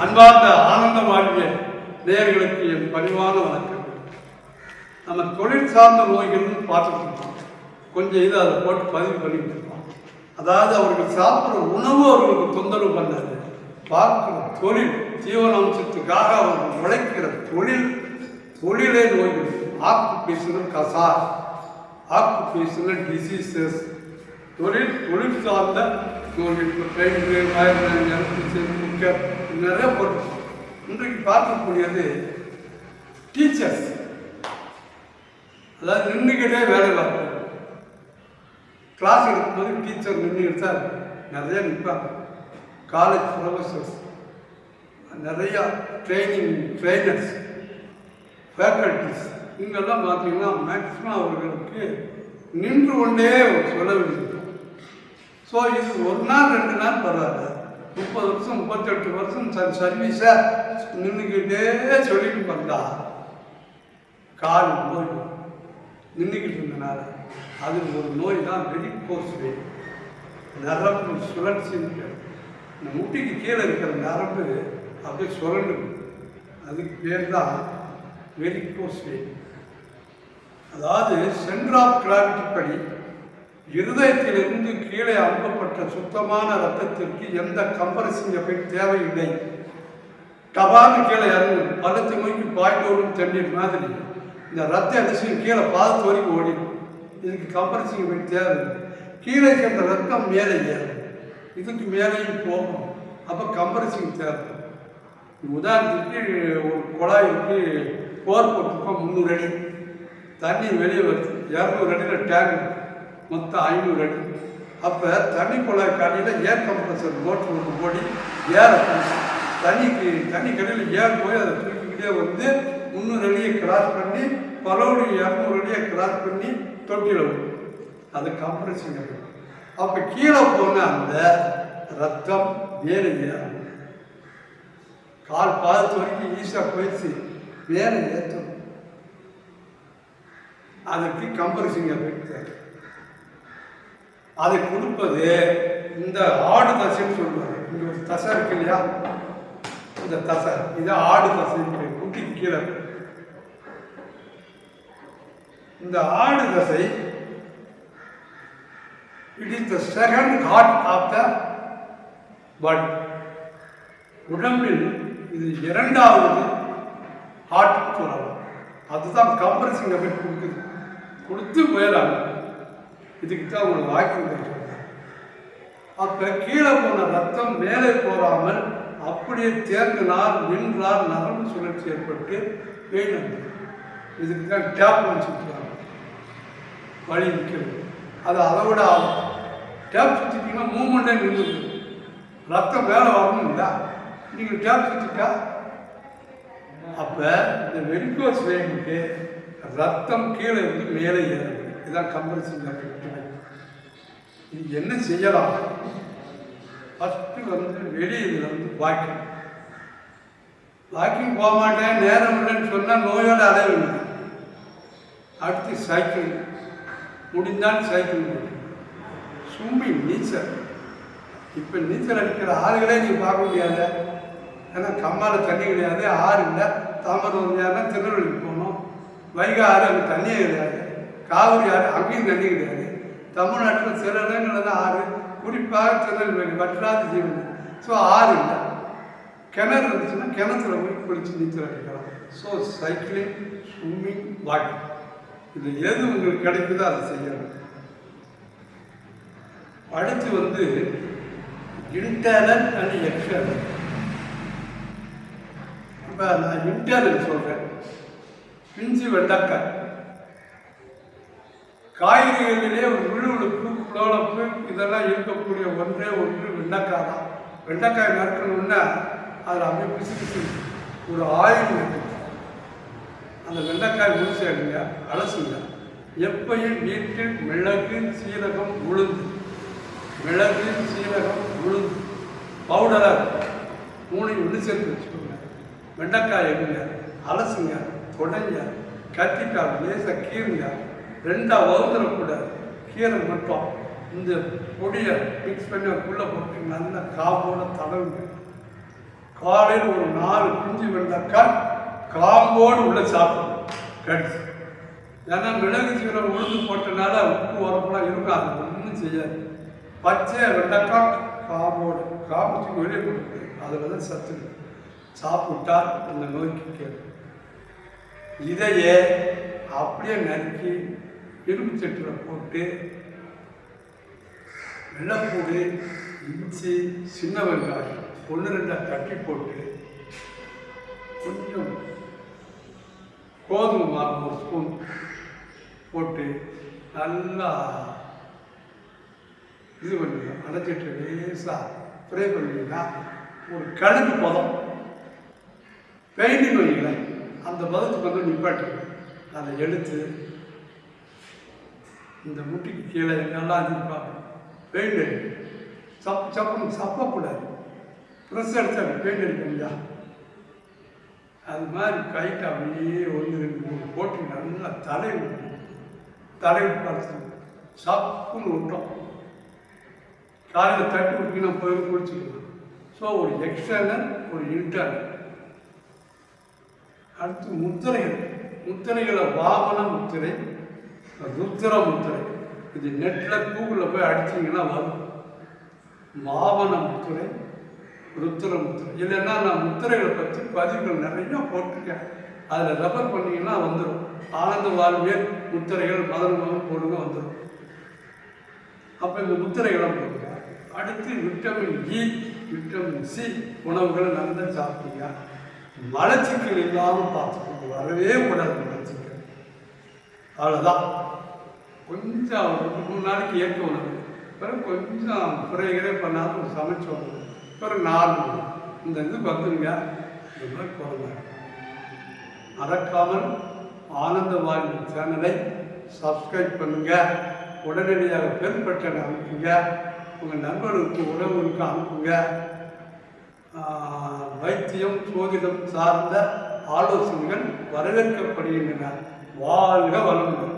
அன்பார்ந்த ஆனந்த வாழ்விய நேர்களுக்கு என் பணிவான வணக்கம் நம்ம தொழில் சார்ந்த நோய்கள்னு பார்த்துட்டு இருக்கோம் கொஞ்சம் இது அதை போட்டு பதிவு பண்ணிட்டு இருக்கோம் அதாவது அவர்கள் சாப்பிட்ற உணவு அவர்களுக்கு தொந்தரவு பண்ணாது பார்க்கிற தொழில் ஜீவனாம்சத்துக்காக அவர்கள் உழைக்கிற தொழில் தொழிலே நோய்கள் ஆக்குபேஷனல் கசார் ஆக்குபேஷனல் டிசீசஸ் தொழில் தொழில் சார்ந்த நோய்கள் ட்ரெயின் குக்கர் நிறைய பொருள். இன்றைக்கு பார்க்கக்கூடியது டீச்சர்ஸ் அதாவது நின்றுக்கிட்டே வேலை பார்க்கணும் கிளாஸ் எடுக்கும்போது டீச்சர் நின்று எடுத்தால் நிறைய நிற்பாங்க காலேஜ் ப்ரொஃபஸர்ஸ் நிறையா ட்ரைனிங் ட்ரைனர்ஸ் ஃபேக்கல்டிஸ் இங்கெல்லாம் பார்த்தீங்கன்னா மேக்ஸிமம் அவர்களுக்கு நின்று கொண்டே சொல்ல வேண்டியிருக்கும் ஸோ இது ஒரு நாள் ரெண்டு நாள் பரவாயில்ல. முப்பது வருஷம் முப்பத்தெட்டு வருஷம் ச சர்வீஸை நின்றுக்கிட்டே சொல்லிட்டு வந்தா. கால் நோய். நின்றுக்கிட்டு இருந்தனால அது ஒரு நோய் தான் வெடிக்கோஸ் வே. நரம்பு சுழற்சி இந்த முட்டிக்கு கீழே இருக்கிற நரம்பு அப்படியே சுரண்டு அதுக்கு பேர் தான் வெடிக்கோஸ் வே. அதாவது சென்டர் ஆஃப் கிராவிட்டி படி இருதயத்திலிருந்து கீழே அனுப்பப்பட்ட சுத்தமான ரத்தத்திற்கு எந்த கம்பரசிங் எஃபெக்ட் தேவையில்லை. டபான்னு கீழே இறங்கு பள்ளத்தை நோக்கி பாய்ந்து ஓடும் தண்ணீர் மாதிரி. இந்த ரத்த அதிசயம் கீழே பாதத்து வரைக்கும் ஓடிடும். இதுக்கு கம்பரசிங் எஃபெக்ட் தேவை கீழே சேர்ந்த ரத்தம் மேலே ஏறும். இதுக்கு மேலேயும் போகும். அப்போ கம்பரசிங் தேவை உதாரணத்துக்கு ஒரு குழாய்க்கு போர் போட்டிருக்கோம் முந்நூறு அடி. தண்ணி வெளியே வருது. இரநூறு அடியில் டேங்க் மொத்தம் ஐநூறு அடி. அப்போ தண்ணி குழாய் காலையில் ஏர் கம்ப்ரஸர் மோட்டர் ஒன்று ஓடி ஏற போகும். தண்ணிக்கு தண்ணி கடையில் ஏர் போய் அதை தூக்கிக்கிட்டே வந்து முந்நூறு அடியை கிராஸ் பண்ணி பலோடி இரநூறு அடியை கிராஸ் பண்ணி தொட்டிடும் அது கம்ப்ரஸிங் அப்போ கீழே போன அந்த ரத்தம் வேறு கால் பாதத்து வரைக்கும் ஈஸியாக போயிடுச்சு. வேற ஏற்றும். அதுக்கு கம்பரிசிங் எஃபெக்ட் அதை கொடுப்பது இந்த ஆடு தசைன்னு சொல்லுவாங்க இங்க ஒரு தசை இருக்கு இல்லையா? இந்த தசை. இது ஆடு தசைன்னு குட்டி கீழே இந்த ஆடு தசை it is the second heart of the body. உடம்பில் இது இரண்டாவது ஹார்ட் சொல்லலாம் அதுதான் கம்ப்ரஸிங் எஃபெக்ட் கொடுக்குது. கொடுத்து போயிடறாங்க இதுக்கு தான் உங்களுக்கு வாக்கிங் அப்போ கீழே போன ரத்தம் மேலே போகாமல் அப்படியே தேங்கினார் நின்றார் நரம்பு சுழற்சி ஏற்பட்டு பெயின் இதுக்கு தான் டேப் வச்சுருக்காங்க. வழி நிற்கிறது. அது அதை விட ஆகும் டேப் சுற்றிட்டீங்கன்னா மூமெண்ட்டே நின்றுது ரத்தம் மேலே வரணும் இல்லையா? நீங்கள் டேப் சுற்றிட்டா அப்போ இந்த வெரிகோஸ் வெயினுக்கு ரத்தம் கீழே இருந்து மேலே ஏறும் இதுதான் கம்பல்சரி இது என்ன செய்யலாம்? ஃபஸ்ட்டு வந்து வெளியில் வந்து வாக்கிங் வாக்கிங் போக மாட்டேன் நேரம் இல்லைன்னு சொன்னால் நோயோட அலைவில்லை அடுத்து சைக்கிள் முடிந்தால் சைக்கிள் ஓட்டு நீச்சல். இப்போ நீச்சல் அடிக்கிற ஆறுகளே நீ பார்க்க முடியாது. ஏன்னா கம்மால தண்ணி கிடையாது ஆறு இல்லை. தாமரம் யாருன்னா திருநெல்வேலிக்கு போகணும். வைகை ஆறு அங்கே தண்ணியே கிடையாது. காவிரி ஆறு அங்கேயும் தண்ணி கிடையாது தமிழ்நாட்டில் சில இடங்களில் தான் ஆறு. குறிப்பாக திருநெல்வேலி வற்றாத ஜீவன். ஸோ ஆறு இல்லை. கிணறு இருந்துச்சுன்னா கிணத்துல போய் குளிச்சு நீச்சல் அடிக்கலாம். ஸோ சைக்கிளிங் ஸ்விம்மிங் வாக்கிங் இது எது உங்களுக்கு கிடைக்குதோ அதை செய்யணும். அடுத்து வந்து இன்டர்னல் அண்ட் எக்ஸ்டர்னல் இப்போ நான் இன்டர்னல் சொல்கிறேன் பிஞ்சு வெட்டக்கன் காய்கறிகளிலே விழுவிழுப்பு குளோளப்பு இதெல்லாம் இருக்கக்கூடிய ஒன்றே ஒன்று வெண்டைக்காய் தான். வெண்டைக்காய் நறுக்கணும்னா அதில் அப்படியே பிசு பிசு ஒரு ஆயுள் இருக்கு. அந்த வெண்டைக்காய் முழுசு அலசுங்க. எப்பையும் வீட்டில் மிளகு சீரகம் உளுந்து. மிளகு சீரகம் உளுந்து. பவுடராக இருக்கும். மூணையும் ஒன்று சேர்த்து வச்சுக்கோங்க. வெண்டைக்காய் எடுங்க அலசுங்க தொடங்க. கத்திக்காய் லேசாக கீருங்க ரெண்டாக வகுந்துடக்கூடாது கீரை மட்டும் இந்த பொடியை மிக்ஸ் பண்ணி அதுக்குள்ளே போட்டு நல்லா காம்போட தடவுங்க. காலையில் ஒரு நாலு குஞ்சு வெள்ளக்காய் காம்போடு உள்ள சாப்பிடும் கடிச்சு. ஏன்னா மிளகு சீரகம் உளுந்து போட்டனால உப்பு உரப்பெல்லாம் இருக்கும் அது ஒன்றும் செய்யாது. பச்சை வெண்டைக்காய் காம்போடு. காம்புக்கு வெளியே கொடுக்குது அதில் தான் சத்து சாப்பிட்டா அந்த நோய்க்கு கேட்கும் இதையே அப்படியே நறுக்கி இரும்பு சட்டில் போட்டு வெள்ளப்பூடு இஞ்சி சின்ன வெங்காயம் ஒன்று ரெண்டாக தட்டி போட்டு கொஞ்சம் கோதுமை மாவு ஒரு ஸ்பூன் போட்டு நல்லா இது பண்ணி அடைச்சிட்டு லேசாக ஃப்ரை பண்ணிங்கன்னா ஒரு கடுகு பதம். பெயிண்டிங் வைங்களேன் அந்த பதத்துக்கு வந்து நிப்பாட்டு அதை எடுத்து இந்த முட்டிக்கு கீழே நல்லா இருப்பாங்க பெயிண்ட் அடிக்கும் சப் சப்புன்னு சப்பக்கூடாது. ப்ரெஸ் அடிச்சா பெயிண்ட் அடிக்க முடியா அது மாதிரி கைட்டு அப்படியே ஒன்று ரெண்டு மூணு போட்டு நல்லா தலை தலை விட்டு சப்புன்னு விட்டோம். காலையில் தட்டி விட்டுக்கினா போய் குளிச்சுக்கலாம். ஸோ ஒரு எக்ஸ்டர்னல் ஒரு இன்டர்னல் அடுத்து முத்திரைகள். முத்திரைகளை வாமன முத்திரை. ருத்ர முத்திரை. இது நெட்டில் கூகுளில் போய் அடிச்சிங்கன்னா வரும். மாவன முத்திரை ருத்ர முத்திரை. இல்லைன்னா நான் முத்திரைகளை பற்றி பதிவுகள் நிறைய போட்டிருக்கேன். அதில் ரெஃபர் பண்ணிங்கன்னா வந்துடும் ஆனந்த வாழ்வியல் முத்திரைகள் மதனமாக போடுங்க வந்துடும் அப்போ இந்த முத்திரைகளை போடுங்க. அடுத்து விட்டமின் இ விட்டமின் சி உணவுகளை நல்லா சாப்பிட்டீங்க மலச்சிக்கல் இல்லாமல் பார்த்துக்கோங்க. வரவே கூடாது மலச்சிக்கல். அவ்வளோதான் கொஞ்சம் ஒரு மூணு நாளைக்கு இயற்கை உணவு பிறகு கொஞ்சம் குறைகிறே பண்ணாலும் சமைச்சு உணவு பிறகு நாலு இந்த இது பத்துங்க. இந்த மாதிரி குறைங்க. மறக்காமல் ஆனந்த வாழ்வு சேனலை சப்ஸ்கிரைப் பண்ணுங்கள் உடனடியாக பெண் பட்டன் அனுப்புங்க உங்கள் நண்பர்களுக்கு உறவுகளுக்கு அனுப்புங்க. வைத்தியம் சோதிடம் சார்ந்த ஆலோசனைகள் வரவேற்கப்படுகின்றன. 와, 내가 말하는